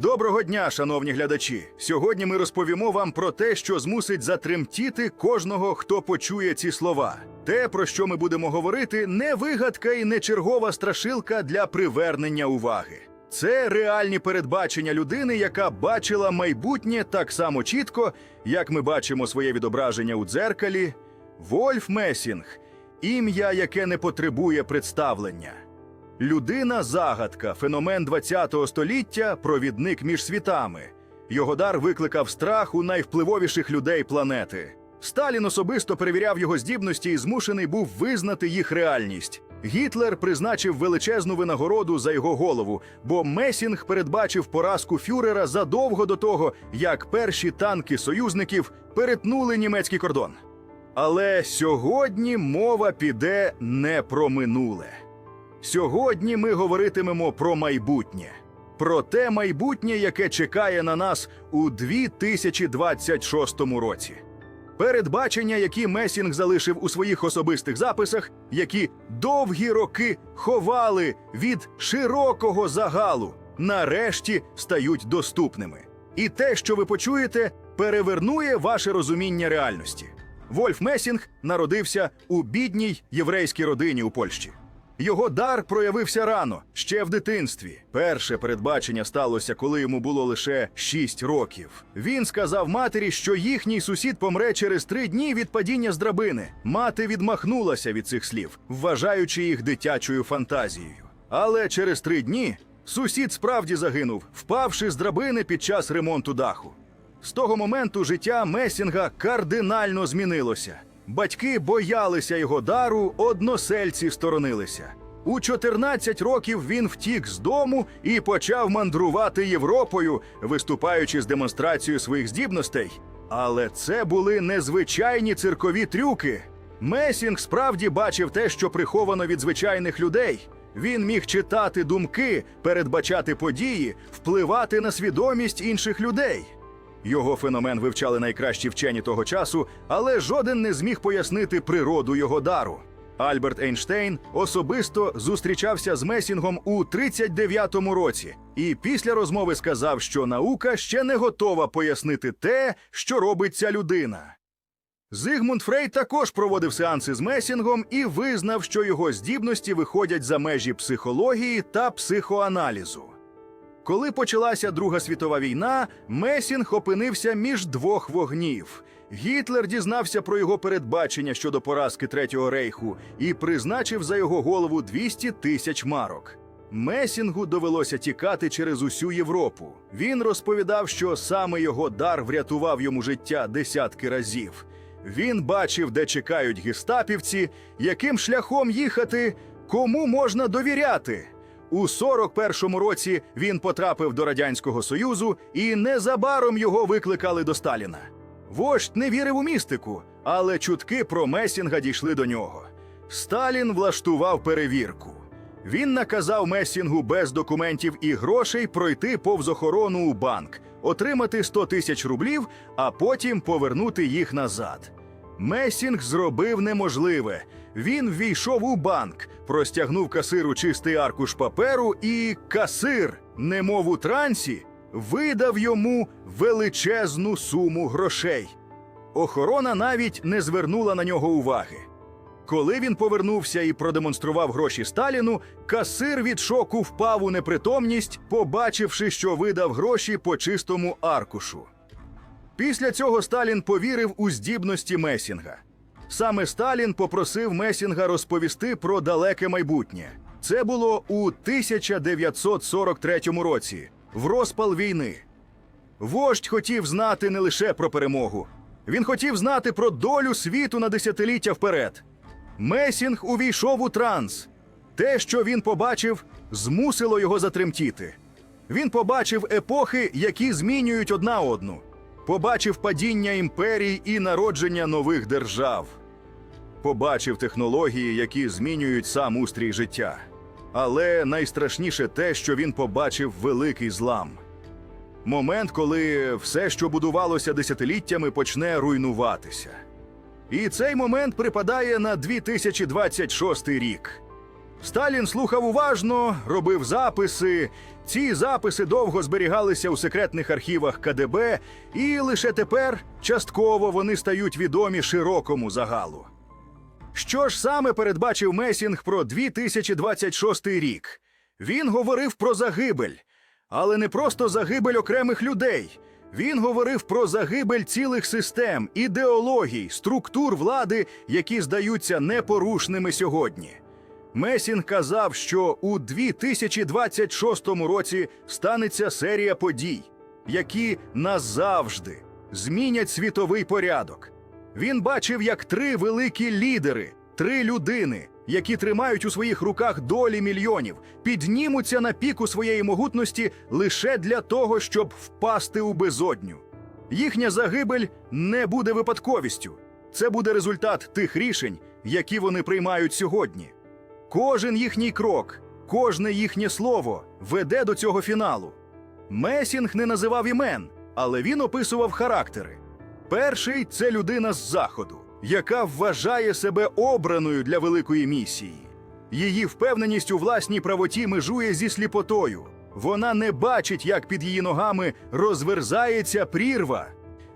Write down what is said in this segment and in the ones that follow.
Доброго дня, шановні глядачі. Сьогодні ми розповімо вам про те, що змусить затремтіти кожного, хто почує ці слова. Те, про що ми будемо говорити, не вигадка і не чергова страшилка для привернення уваги. Це реальні передбачення людини, яка бачила майбутнє так само чітко, як ми бачимо своє відображення у дзеркалі. Вольф Месінг ім'я, яке не потребує представлення. Людина загадка, феномен ХХ століття, провідник між світами. Його дар викликав страх у найвпливовіших людей планети. Сталін особисто перевіряв його здібності і змушений був визнати їх реальність. Гітлер призначив величезну винагороду за його голову, бо Месінг передбачив поразку фюрера задовго до того, як перші танки союзників перетнули німецький кордон. Але сьогодні мова піде не про минуле. Сьогодні ми говоритимемо про майбутнє, про те майбутнє, яке чекає на нас у 2026 році. Передбачення, які Месінг залишив у своїх особистих записах, які довгі роки ховали від широкого загалу, нарешті стають доступними. І те, що ви почуєте, перевернує ваше розуміння реальності. Вольф Месінг народився у бідній єврейській родині у Польщі. Його дар проявився рано, ще в дитинстві. Перше передбачення сталося, коли йому було лише 6 років. Він сказав матері, що їхній сусід помре через три дні від падіння з драбини. Мати відмахнулася від цих слів, вважаючи їх дитячою фантазією. Але через три дні сусід справді загинув, впавши з драбини під час ремонту даху. З того моменту життя Месінга кардинально змінилося. Батьки боялися його дару, односельці сторонилися. У 14 років він втік з дому і почав мандрувати Європою, виступаючи з демонстрацією своїх здібностей. Але це були незвичайні циркові трюки. Месінг справді бачив те, що приховано від звичайних людей. Він міг читати думки, передбачати події, впливати на свідомість інших людей. Його феномен вивчали найкращі вчені того часу, але жоден не зміг пояснити природу його дару. Альберт Ейнштейн особисто зустрічався з Месінгом у 39-му році, і після розмови сказав, що наука ще не готова пояснити те, що робить ця людина. Зигмунд Фрейд також проводив сеанси з Месінгом і визнав, що його здібності виходять за межі психології та психоаналізу. Коли почалася Друга світова війна, Месінг опинився між двох вогнів. Гітлер дізнався про його передбачення щодо поразки Третього рейху і призначив за його голову 200 тисяч марок. Месінгу довелося тікати через усю Європу. Він розповідав, що саме його дар врятував йому життя десятки разів. Він бачив, де чекають гестапівці, яким шляхом їхати, кому можна довіряти. У 41-му році він потрапив до Радянського Союзу, і незабаром його викликали до Сталіна. Вождь не вірив у містику, але чутки про Месінга дійшли до нього. Сталін влаштував перевірку. Він наказав Месінгу без документів і грошей пройти повз охорону у банк, отримати 100 тисяч рублів, а потім повернути їх назад. Месінг зробив неможливе. Він ввійшов у банк, простягнув касиру чистий аркуш паперу, і касир, немов у трансі, видав йому величезну суму грошей. Охорона навіть не звернула на нього уваги. Коли він повернувся і продемонстрував гроші Сталіну, касир від шоку впав у непритомність, побачивши, що видав гроші по чистому аркушу. Після цього Сталін повірив у здібності Месінга. Саме Сталін попросив Месінга розповісти про далеке майбутнє. Це було у 1943 році, в розпал війни. Вождь хотів знати не лише про перемогу, він хотів знати про долю світу на десятиліття вперед. Месінг увійшов у транс. Те, що він побачив, змусило його затремтіти. Він побачив епохи, які змінюють одна одну. Побачив падіння імперій і народження нових держав. Побачив технології, які змінюють сам устрій життя. Але найстрашніше те, що він побачив великий злам. Момент, коли все, що будувалося десятиліттями, почне руйнуватися. І цей момент припадає на 2026 рік. Сталін слухав уважно, робив записи. Ці записи довго зберігалися у секретних архівах КДБ, і лише тепер частково вони стають відомі широкому загалу. Що ж саме передбачив Месінг про 2026 рік? Він говорив про загибель, але не просто загибель окремих людей. Він говорив про загибель цілих систем, ідеологій, структур влади, які здаються непорушними сьогодні. Месін казав, що у 2026 році станеться серія подій, які назавжди змінять світовий порядок. Він бачив, як три великі лідери, три людини, які тримають у своїх руках долі мільйонів, піднімуться на піку своєї могутності лише для того, щоб впасти у безодню. Їхня загибель не буде випадковістю. Це буде результат тих рішень, які вони приймають сьогодні. Кожен їхній крок, кожне їхнє слово веде до цього фіналу. Месінг не називав імен, але він описував характери. Перший це людина з заходу, яка вважає себе обраною для великої місії. Її впевненість у власній правоті межує зі сліпотою. Вона не бачить, як під її ногами розверзається прірва.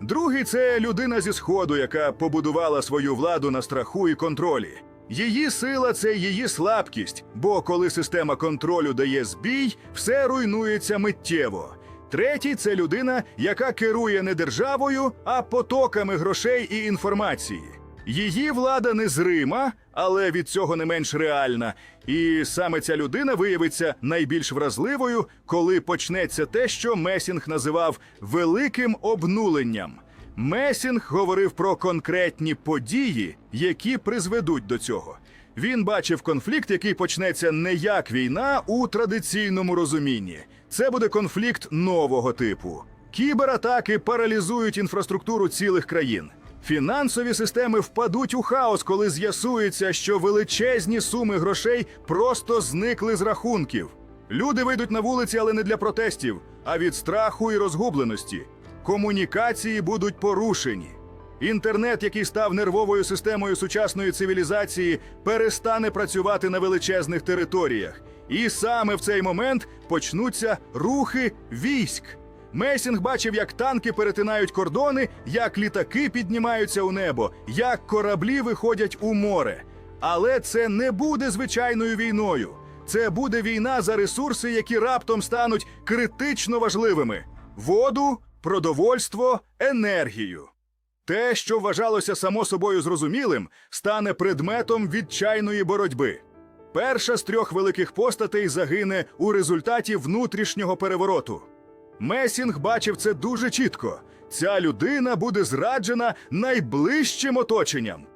Другий це людина зі сходу, яка побудувала свою владу на страху і контролі. Її сила це її слабкість, бо коли система контролю дає збій, все руйнується миттєво. Третій це людина, яка керує не державою, а потоками грошей і інформації. Її влада незрима, але від цього не менш реальна. І саме ця людина виявиться найбільш вразливою, коли почнеться те, що Месінг називав великим обнуленням. Месінг говорив про конкретні події, які призведуть до цього. Він бачив конфлікт, який почнеться не як війна у традиційному розумінні. Це буде конфлікт нового типу. Кібератаки паралізують інфраструктуру цілих країн. Фінансові системи впадуть у хаос, коли з'ясується, що величезні суми грошей просто зникли з рахунків. Люди вийдуть на вулиці, але не для протестів, а від страху і розгубленості. Комунікації будуть порушені. Інтернет, який став нервовою системою сучасної цивілізації, перестане працювати на величезних територіях. І саме в цей момент почнуться рухи військ. Месінг бачив, як танки перетинають кордони, як літаки піднімаються у небо, як кораблі виходять у море. Але це не буде звичайною війною. Це буде війна за ресурси, які раптом стануть критично важливими: воду, продовольство, енергію. Те, що вважалося само собою зрозумілим, стане предметом відчайної боротьби. Перша з трьох великих постатей загине у результаті внутрішнього перевороту. Месінг бачив це дуже чітко. Ця людина буде зраджена найближчим оточенням.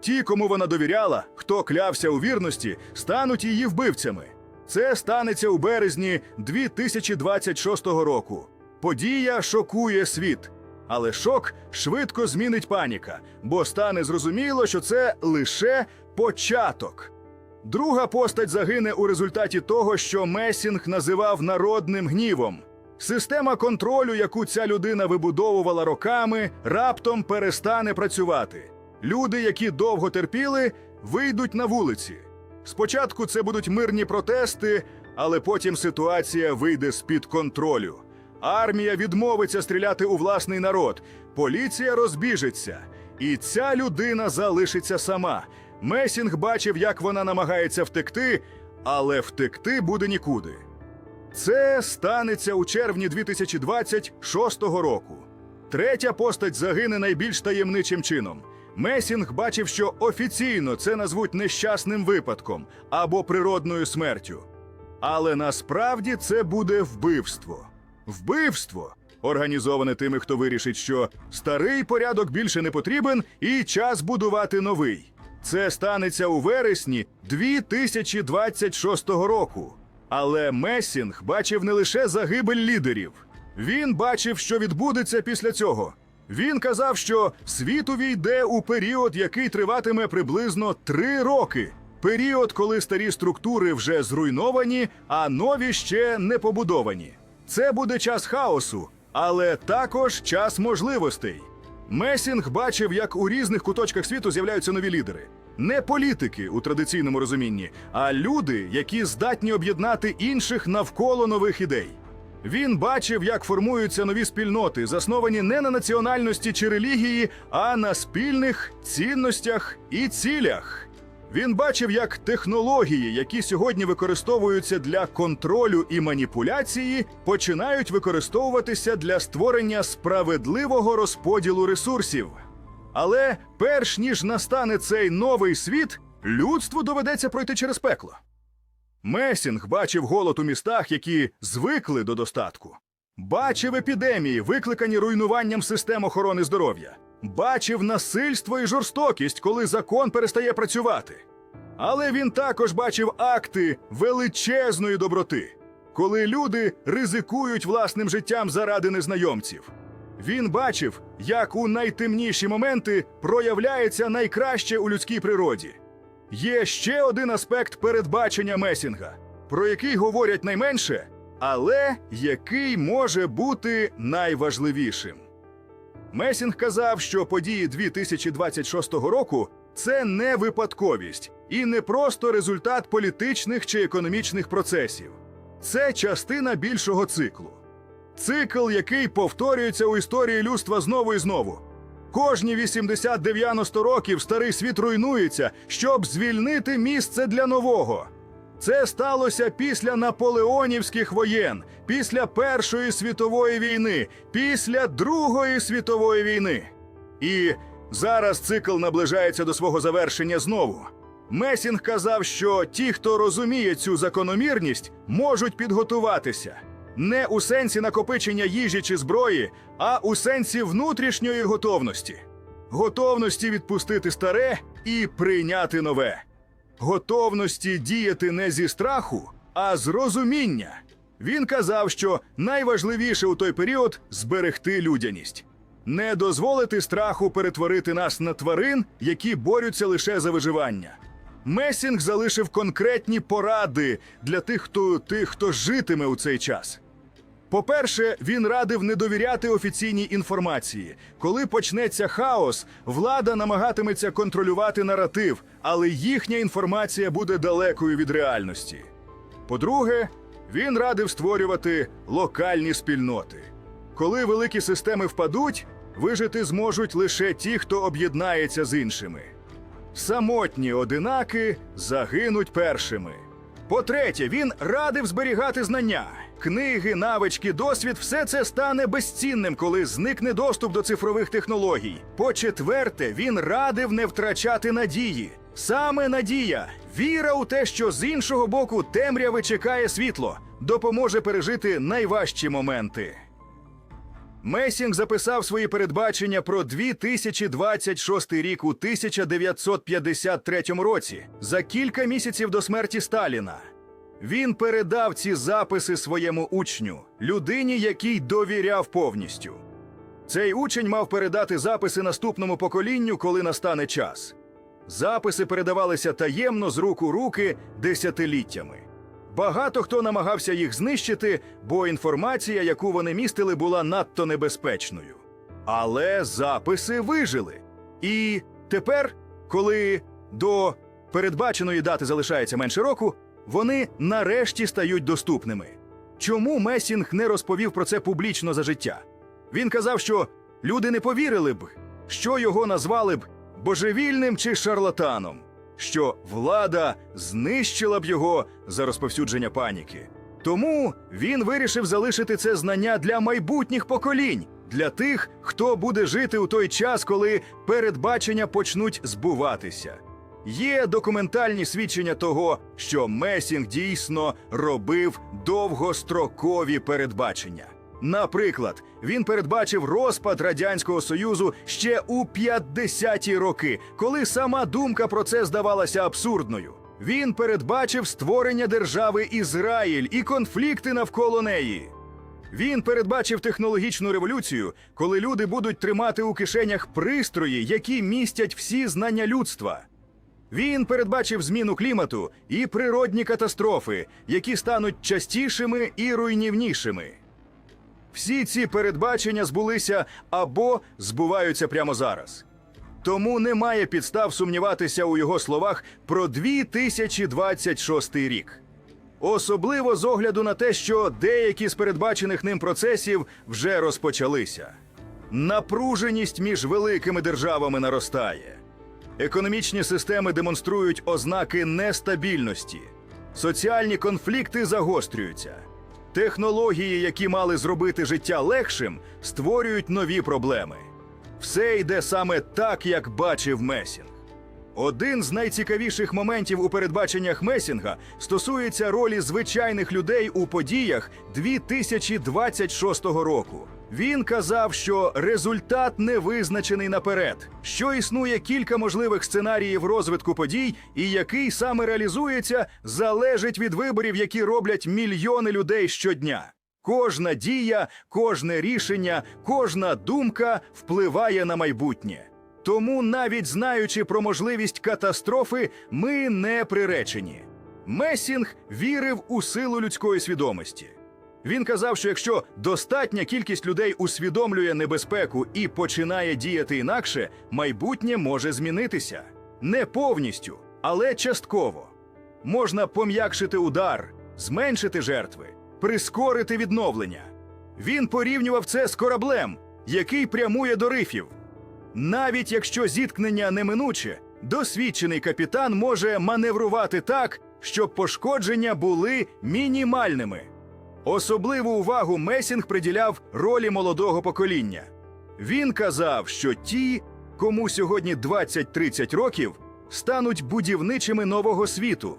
Ті, кому вона довіряла, хто клявся у вірності, стануть її вбивцями. Це станеться у березні 2026 року. Подія шокує світ. Але шок швидко змінить паніка, бо стане зрозуміло, що це лише початок. Друга постать загине у результаті того, що Месінг називав народним гнівом. Система контролю, яку ця людина вибудовувала роками, раптом перестане працювати. Люди, які довго терпіли, вийдуть на вулиці. Спочатку це будуть мирні протести, але потім ситуація вийде з-під контролю. Армія відмовиться стріляти у власний народ, поліція розбіжиться, і ця людина залишиться сама. Месінг бачив, як вона намагається втекти, але втекти буде нікуди. Це станеться у червні 2026 року. Третя постать загине найбільш таємничим чином. Месінг бачив, що офіційно це назвуть нещасним випадком або природною смертю. Але насправді це буде вбивство. Вбивство, організоване тими, хто вирішить, що старий порядок більше не потрібен, і час будувати новий. Це станеться у вересні 2026 року. Але Месінг бачив не лише загибель лідерів. Він бачив, що відбудеться після цього. Він казав, що світ увійде у період, який триватиме приблизно три роки. Період, коли старі структури вже зруйновані, а нові ще не побудовані. Це буде час хаосу, але також час можливостей. Месінг бачив, як у різних куточках світу з'являються нові лідери. Не політики у традиційному розумінні, а люди, які здатні об'єднати інших навколо нових ідей. Він бачив, як формуються нові спільноти, засновані не на національності чи релігії, а на спільних цінностях і цілях. Він бачив, як технології, які сьогодні використовуються для контролю і маніпуляції, починають використовуватися для створення справедливого розподілу ресурсів. Але перш ніж настане цей новий світ, людству доведеться пройти через пекло. Месінг бачив голод у містах, які звикли до достатку. Бачив епідемії, викликані руйнуванням систем охорони здоров'я. Бачив насильство і жорстокість, коли закон перестає працювати. Але він також бачив акти величезної доброти, коли люди ризикують власним життям заради незнайомців. Він бачив, як у найтемніші моменти проявляється найкраще у людській природі. Є ще один аспект передбачення Месінга, про який говорять найменше, але який може бути найважливішим. Месінг казав, що події 2026 року це не випадковість і не просто результат політичних чи економічних процесів. Це частина більшого циклу. Цикл, який повторюється у історії людства знову і знову. Кожні 80-90 років старий світ руйнується, щоб звільнити місце для нового. Це сталося після наполеонівських воєн, після Першої світової війни, після Другої світової війни. І зараз цикл наближається до свого завершення знову. Месінг казав, що ті, хто розуміє цю закономірність, можуть підготуватися не у сенсі накопичення їжі чи зброї, а у сенсі внутрішньої готовності, готовності відпустити старе і прийняти нове, готовності діяти не зі страху, а з розуміння. Він казав, що найважливіше у той період зберегти людяність, не дозволити страху перетворити нас на тварин, які борються лише за виживання. Месінг залишив конкретні поради для тих, хто тих, хто житиме у цей час. По-перше, він радив не довіряти офіційній інформації. Коли почнеться хаос, влада намагатиметься контролювати наратив, але їхня інформація буде далекою від реальності. По-друге, він радив створювати локальні спільноти. Коли великі системи впадуть, вижити зможуть лише ті, хто об'єднається з іншими. Самотні одинаки загинуть першими. По-третє, він радив зберігати знання. Книги, навички, досвід все це стане безцінним, коли зникне доступ до цифрових технологій. По-четверте, він радив не втрачати надії. Саме надія, віра у те, що з іншого боку темряви чекає світло, допоможе пережити найважчі моменти. Месінг записав свої передбачення про 2026 рік у 1953 році, за кілька місяців до смерті Сталіна. Він передав ці записи своєму учню, людині, якій довіряв повністю. Цей учень мав передати записи наступному поколінню, коли настане час. Записи передавалися таємно з рук у руки десятиліттями. Багато хто намагався їх знищити, бо інформація, яку вони містили, була надто небезпечною. Але записи вижили. І тепер, коли до передбаченої дати залишається менше року, вони нарешті стають доступними. Чому Месінг не розповів про це публічно за життя? Він казав, що люди не повірили б, що його назвали б божевільним чи шарлатаном, що влада знищила б його за розповсюдження паніки. Тому він вирішив залишити це знання для майбутніх поколінь, для тих, хто буде жити у той час, коли передбачення почнуть збуватися. Є документальні свідчення того, що Месінг дійсно робив довгострокові передбачення. Наприклад, він передбачив розпад радянського союзу ще у 50-ті роки, коли сама думка про це здавалася абсурдною. Він передбачив створення держави Ізраїль і конфлікти навколо неї. Він передбачив технологічну революцію, коли люди будуть тримати у кишенях пристрої, які містять всі знання людства. Він передбачив зміну клімату і природні катастрофи, які стануть частішими і руйнівнішими. Всі ці передбачення збулися або збуваються прямо зараз. Тому немає підстав сумніватися у його словах про 2026 рік. Особливо з огляду на те, що деякі з передбачених ним процесів вже розпочалися. Напруженість між великими державами наростає. Економічні системи демонструють ознаки нестабільності, соціальні конфлікти загострюються. Технології, які мали зробити життя легшим, створюють нові проблеми. Все йде саме так, як бачив Месінг. Один з найцікавіших моментів у передбаченнях Месінга стосується ролі звичайних людей у подіях 2026 року. Він казав, що результат не визначений наперед, що існує кілька можливих сценаріїв розвитку подій, і який саме реалізується, залежить від виборів, які роблять мільйони людей щодня. Кожна дія, кожне рішення, кожна думка впливає на майбутнє. Тому, навіть знаючи про можливість катастрофи, ми не приречені. Месінг вірив у силу людської свідомості. Він казав, що якщо достатня кількість людей усвідомлює небезпеку і починає діяти інакше, майбутнє може змінитися не повністю, але частково. Можна пом'якшити удар, зменшити жертви, прискорити відновлення. Він порівнював це з кораблем, який прямує до рифів. Навіть якщо зіткнення неминуче, досвідчений капітан може маневрувати так, щоб пошкодження були мінімальними. Особливу увагу Месінг приділяв ролі молодого покоління. Він казав, що ті, кому сьогодні 20-30 років, стануть будівничими нового світу.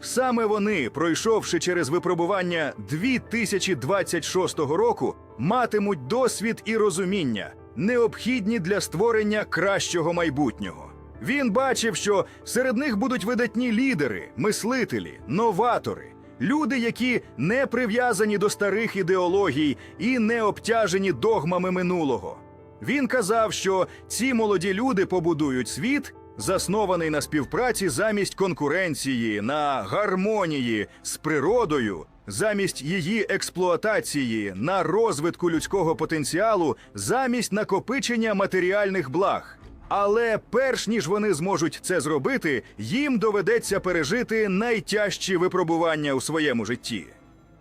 Саме вони, пройшовши через випробування 2026 року, матимуть досвід і розуміння, необхідні для створення кращого майбутнього. Він бачив, що серед них будуть видатні лідери, мислителі, новатори, люди, які не прив'язані до старих ідеологій і не обтяжені догмами минулого. Він казав, що ці молоді люди побудують світ, заснований на співпраці замість конкуренції, на гармонії з природою, замість її експлуатації, на розвитку людського потенціалу, замість накопичення матеріальних благ. Але перш ніж вони зможуть це зробити, їм доведеться пережити найтяжчі випробування у своєму житті.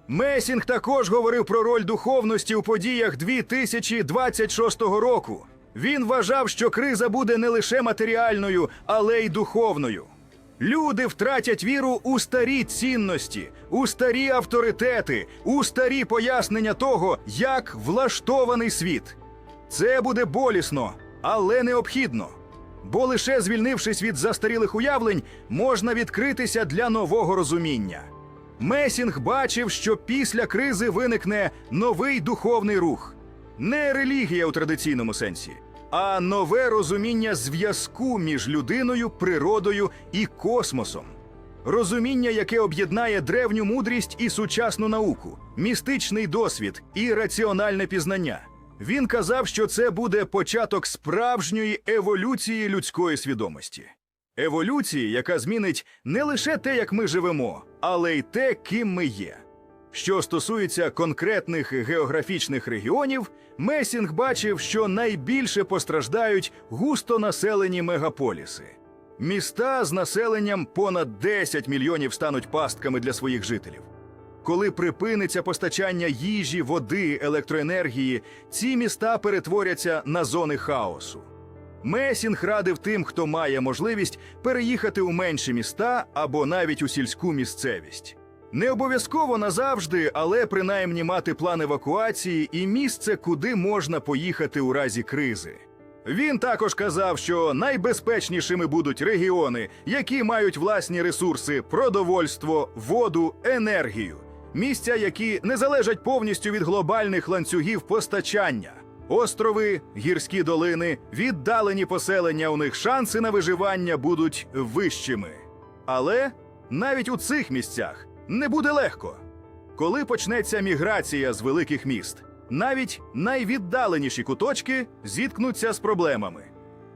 Месінг також говорив про роль духовності у подіях 2026 року. Він вважав, що криза буде не лише матеріальною, але й духовною. Люди втратять віру у старі цінності, у старі авторитети, у старі пояснення того, як влаштований світ. Це буде болісно, але необхідно. Бо лише звільнившись від застарілих уявлень, можна відкритися для нового розуміння. Месінг бачив, що після кризи виникне новий духовний рух, не релігія у традиційному сенсі, а нове розуміння зв'язку між людиною, природою і космосом. Розуміння, яке об'єднає древню мудрість і сучасну науку, містичний досвід і раціональне пізнання. Він казав, що це буде початок справжньої еволюції людської свідомості. Еволюції, яка змінить не лише те, як ми живемо, але й те, ким ми є. Що стосується конкретних географічних регіонів, Месінг бачив, що найбільше постраждають густонаселені мегаполіси. Міста з населенням понад 10 мільйонів стануть пастками для своїх жителів. Коли припиниться постачання їжі, води, електроенергії, ці міста перетворяться на зони хаосу. Месінг радив тим, хто має можливість переїхати у менші міста або навіть у сільську місцевість. Не обов'язково назавжди, але принаймні мати план евакуації і місце, куди можна поїхати у разі кризи. Він також казав, що найбезпечнішими будуть регіони, які мають власні ресурси, продовольство, воду, енергію, місця, які не залежать повністю від глобальних ланцюгів постачання. Острови, гірські долини, віддалені поселення у них шанси на виживання будуть вищими. Але навіть у цих місцях не буде легко. Коли почнеться міграція з великих міст, навіть найвіддаленіші куточки зіткнуться з проблемами.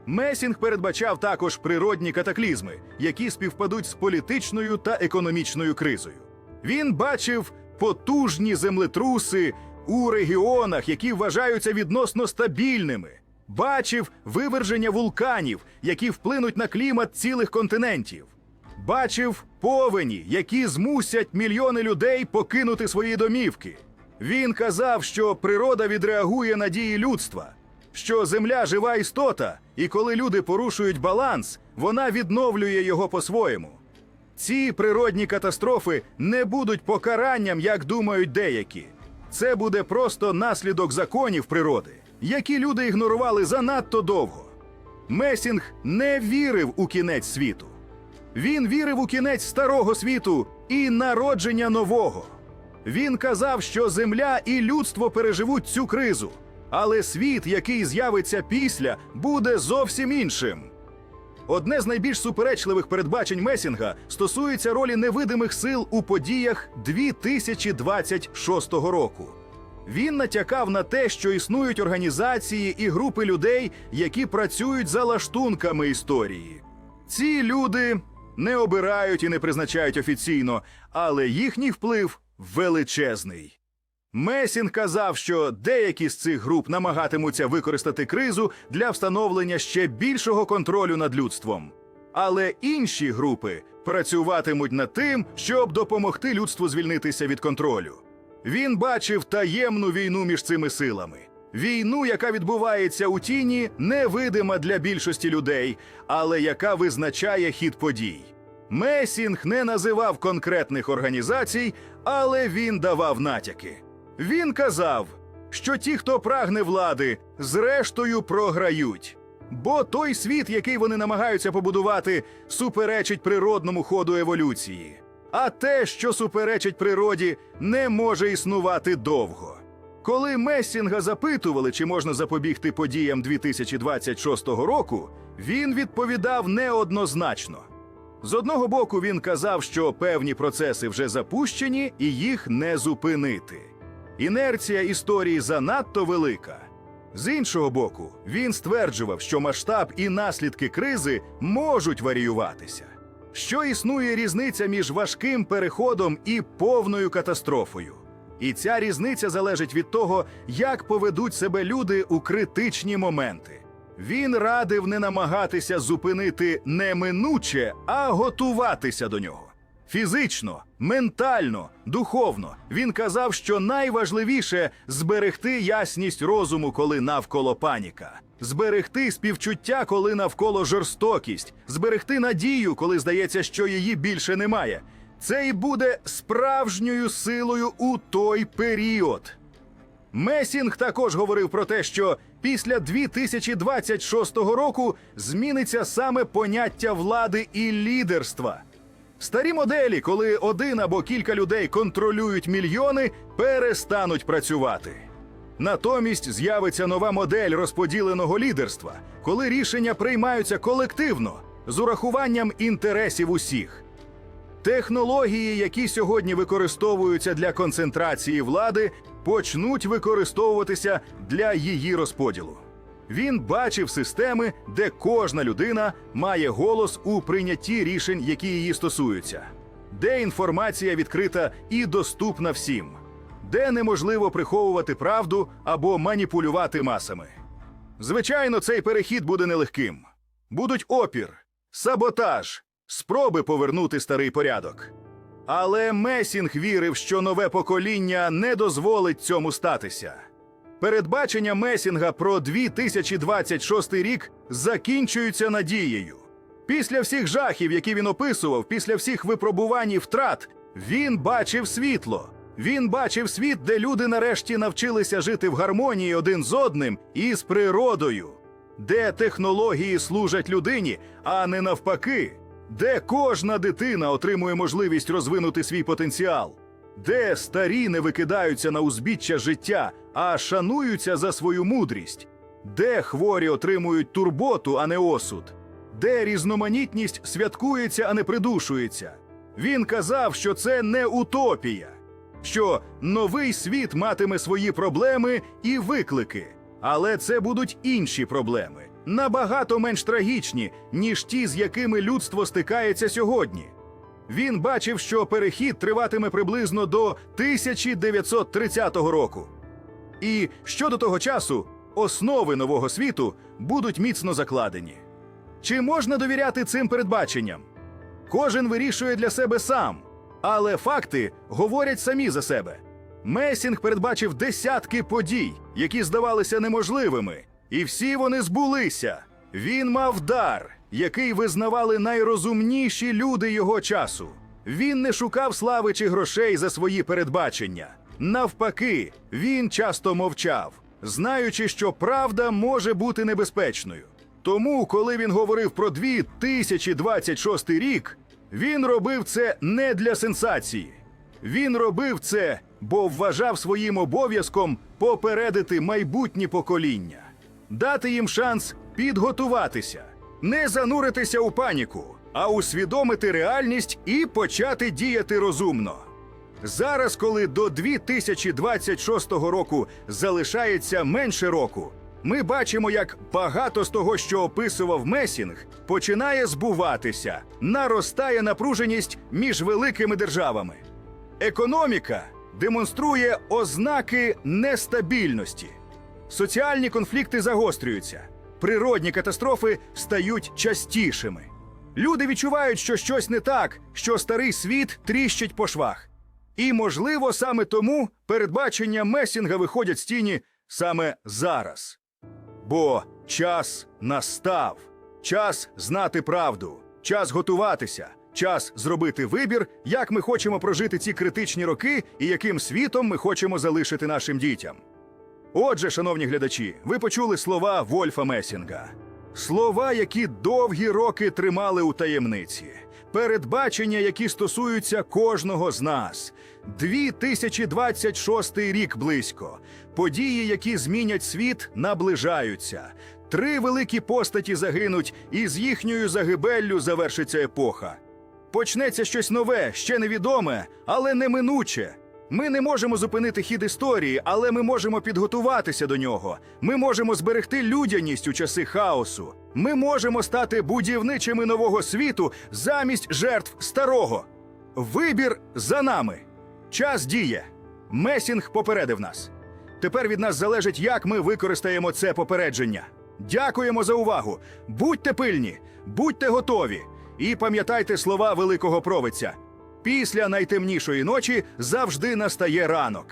Месінг передбачав також природні катаклізми, які співпадуть з політичною та економічною кризою. Він бачив потужні землетруси у регіонах, які вважаються відносно стабільними. бачив виверження вулканів, які вплинуть на клімат цілих континентів. Бачив повені, які змусять мільйони людей покинути свої домівки. Він казав, що природа відреагує на дії людства, що земля жива істота, і коли люди порушують баланс, вона відновлює його по-своєму. Ці природні катастрофи не будуть покаранням, як думають деякі. Це буде просто наслідок законів природи, які люди ігнорували занадто довго. Месінг не вірив у кінець світу. Він вірив у кінець старого світу і народження нового. Він казав, що земля і людство переживуть цю кризу, але світ, який з'явиться після, буде зовсім іншим. Одне з найбільш суперечливих передбачень Месінга стосується ролі невидимих сил у подіях 2026 року. Він натякав на те, що існують організації і групи людей, які працюють за лаштунками історії. Ці люди не обирають і не призначають офіційно, але їхній вплив величезний. Месін казав, що деякі з цих груп намагатимуться використати кризу для встановлення ще більшого контролю над людством. Але інші групи працюватимуть над тим, щоб допомогти людству звільнитися від контролю. Він бачив таємну війну між цими силами. Війну, яка відбувається у тіні, невидима для більшості людей, але яка визначає хід подій. Месінг не називав конкретних організацій, але він давав натяки. Він казав, що ті, хто прагне влади, зрештою програють. Бо той світ, який вони намагаються побудувати, суперечить природному ходу еволюції. А те, що суперечить природі, не може існувати довго. Коли Месінга запитували, чи можна запобігти подіям 2026 року, він відповідав неоднозначно. З одного боку, він казав, що певні процеси вже запущені і їх не зупинити. Інерція історії занадто велика. З іншого боку, він стверджував, що масштаб і наслідки кризи можуть варіюватися. Що існує різниця між важким переходом і повною катастрофою. І ця різниця залежить від того, як поведуть себе люди у критичні моменти. Він радив не намагатися зупинити неминуче, а готуватися до нього. Фізично, ментально, духовно він казав, що найважливіше зберегти ясність розуму, коли навколо паніка, зберегти співчуття, коли навколо жорстокість, зберегти надію, коли здається, що її більше немає. Це і буде справжньою силою у той період. Месінг також говорив про те, що після 2026 року зміниться саме поняття влади і лідерства. Старі моделі, коли один або кілька людей контролюють мільйони, перестануть працювати. Натомість з'явиться нова модель розподіленого лідерства, коли рішення приймаються колективно з урахуванням інтересів усіх. Технології, які сьогодні використовуються для концентрації влади, почнуть використовуватися для її розподілу. Він бачив системи, де кожна людина має голос у прийнятті рішень, які її стосуються, де інформація відкрита і доступна всім, де неможливо приховувати правду або маніпулювати масами. Звичайно, цей перехід буде нелегким. Будуть опір, саботаж, спроби повернути старий порядок. Але Месінг вірив, що нове покоління не дозволить цьому статися. Передбачення Месінга про 2026 рік закінчуються надією. Після всіх жахів, які він описував, після всіх випробувань і втрат, він бачив світло. Він бачив світ, де люди нарешті навчилися жити в гармонії один з одним і з природою, де технології служать людині, а не навпаки, де кожна дитина отримує можливість розвинути свій потенціал, де старі не викидаються на узбіччя життя, а шануються за свою мудрість, де хворі отримують турботу, а не осуд, де різноманітність святкується, а не придушується. Він казав, що це не утопія, що новий світ матиме свої проблеми і виклики, але це будуть інші проблеми, набагато менш трагічні, ніж ті, з якими людство стикається сьогодні. Він бачив, що перехід триватиме приблизно до 1930 року. І що до того часу основи нового світу будуть міцно закладені. Чи можна довіряти цим передбаченням? Кожен вирішує для себе сам, але факти говорять самі за себе. Месінг передбачив десятки подій, які здавалися неможливими, і всі вони збулися. Він мав дар, який визнавали найрозумніші люди його часу. Він не шукав слави чи грошей за свої передбачення. Навпаки, він часто мовчав, знаючи, що правда може бути небезпечною. Тому, коли він говорив про 2026 рік, він робив це не для сенсації. Він робив це, бо вважав своїм обов'язком попередити майбутні покоління, дати їм шанс підготуватися, не зануритися у паніку, а усвідомити реальність і почати діяти розумно. Зараз, коли до 2026 року залишається менше року, ми бачимо, як багато з того, що описував Месінг, починає збуватися, наростає напруженість між великими державами. Економіка демонструє ознаки нестабільності. Соціальні конфлікти загострюються, природні катастрофи стають частішими. Люди відчувають, що щось не так, що старий світ тріщить по швах. І, можливо, саме тому передбачення Месінга виходять з тіні саме зараз. Бо час настав, час знати правду, час готуватися, час зробити вибір, як ми хочемо прожити ці критичні роки і яким світом ми хочемо залишити нашим дітям. Отже, шановні глядачі, ви почули слова Вольфа Месінга. Слова, які довгі роки тримали у таємниці, передбачення, які стосуються кожного з нас. 2026 рік близько. Події, які змінять світ, наближаються. Три великі постаті загинуть, і з їхньою загибеллю завершиться епоха. Почнеться щось нове, ще невідоме, але неминуче. Ми не можемо зупинити хід історії, але ми можемо підготуватися до нього. Ми можемо зберегти людяність у часи хаосу. Ми можемо стати будівничими нового світу замість жертв старого. Вибір за нами. Час діє. Месінг попередив нас. Тепер від нас залежить, як ми використаємо це попередження. Дякуємо за увагу. Будьте пильні, будьте готові і пам'ятайте слова великого провидця. Після найтемнішої ночі завжди настає ранок.